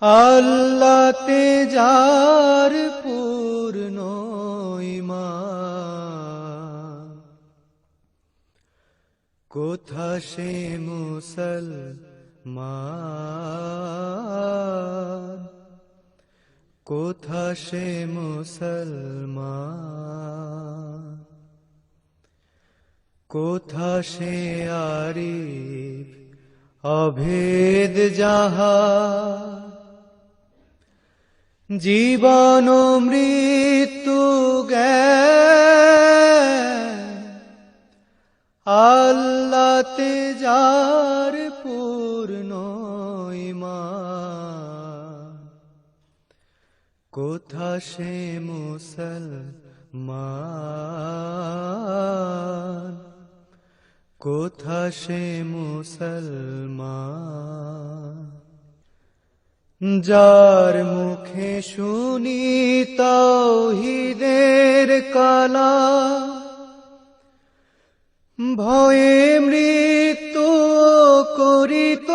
আল্লাতে যার পূর্ণ কোথা সে মুসলমান? কোথা সে মুসলমান? কোথা সে আরিফ? অভেদ যাহা জীবন মৃত্যু আল্লাতে যার পূর্ণ কোথা সে মুসলমান? কোথা সে মুসলমান? যার মুখে শুনি তাওহিদের কালা, ভয়ে মৃত্যু করিত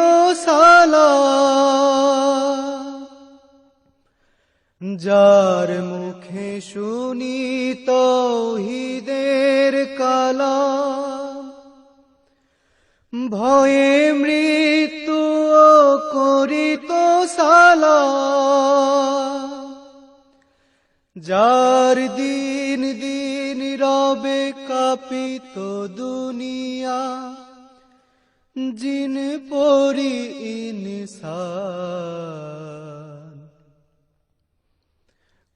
সালা। যার মুখে শুনি তৌহিদের কালা, ভয়ে মৃত্যু করিত সালা। যার দিন দিন রবে কাপিত দুনিয়া, জিন পরি ইনসান।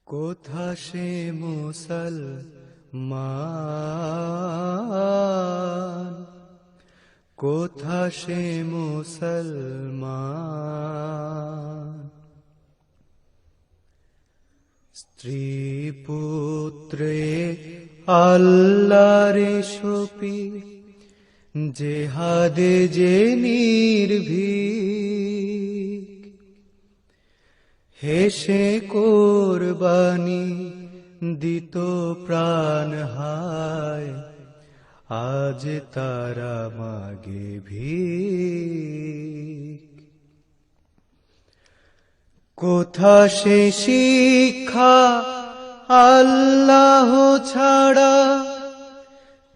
কোথা সে মুসলমান? কোথা সে মুসলমান? স্ত্রী পুত্রে আল্লাহরে সপি জেহাদে যে নির্ভীক। হেসে কোরবানি দিত প্রাণ হায়, আজ তারা মাগে ভিক। কোথা সে শিক্ষা আল্লাহ ছাড়া?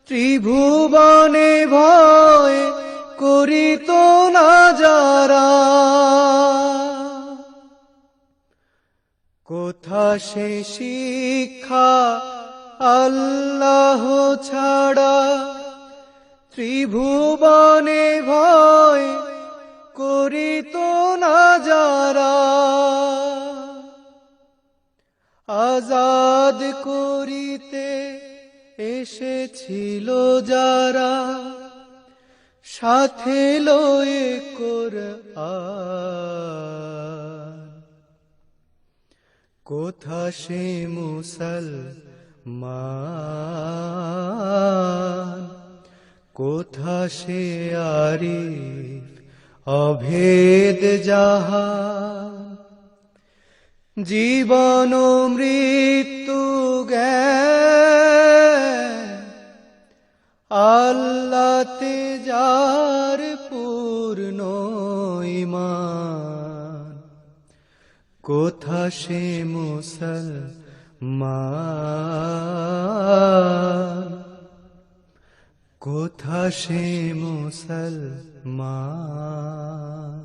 ত্রিভুবনে ভয় করিত না যারা? কোথা সে শিক্ষা আল্লাহ ছাড়া? ত্রিভুবনে ভয় করিত না আজাদ করিতে এসেছিল যারা, সাথে লয়ে কর কোথা সে মুসলমান? কোথা সে আরিফ অভেদ যাহা? জীবন মৃত্যু আল্লাতে যার পূর্ণ ঈমান। কোথা সে মুসলমান? কোথা সে মুসলমান?